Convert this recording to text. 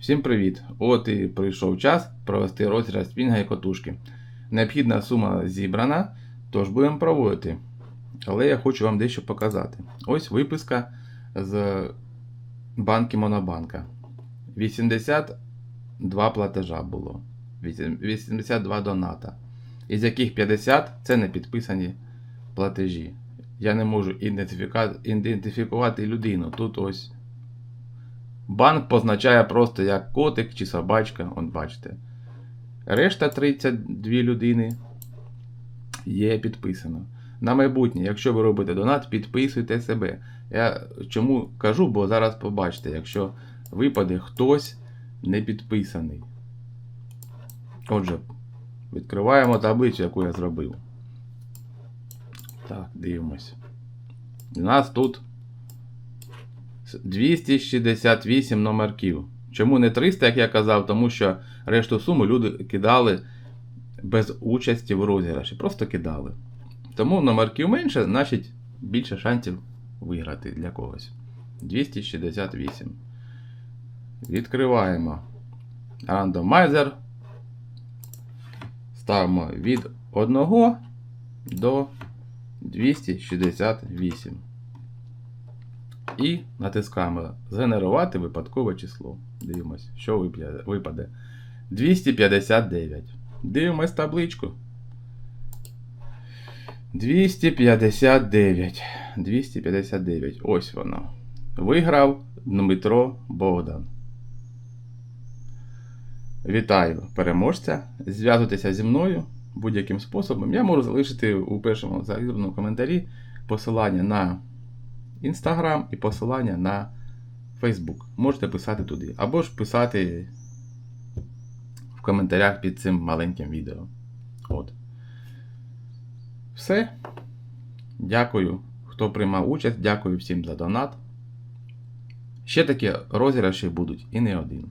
Всім привіт! От і прийшов час провести розіграш спінга і котушки. Необхідна сума зібрана, тож будемо проводити. Але я хочу вам дещо показати. Ось виписка з банки Монобанка. 82 платежа було. 82 доната. Із яких 50 це не підписані платежі. Я не можу ідентифікувати людину. Тут ось Банк позначає просто як котик чи собачка, от бачите. Решта 32 людини є підписано. На майбутнє, якщо ви робите донат, підписуйте себе. Я чому кажу, бо зараз побачите, якщо випаде хтось не підписаний. Отже, відкриваємо таблицю, яку я зробив. Так, дивимось. У нас тут 268 номерків. Чому не 300, як я казав, тому що решту суму люди кидали без участі в розіграші. Просто кидали. Тому номерків менше, значить більше шансів виграти для когось. 268. Відкриваємо рандомайзер. Ставимо від 1 до 268. І натискаємо Згенерувати випадкове число. Дивимось, що випаде. 259. Дивимось табличку. 259. 259. Ось воно. Виграв Дмитро Богдан. Вітаю переможця. Зв'язуйтеся зі мною будь-яким способом. Я можу залишити у першому закріпленому коментарі посилання на Instagram і посилання на Facebook. Можете писати туди. Або ж писати в коментарях під цим маленьким відео. От. Все. Дякую, хто приймав участь. Дякую всім за донат. Ще такі розіграші будуть і не один.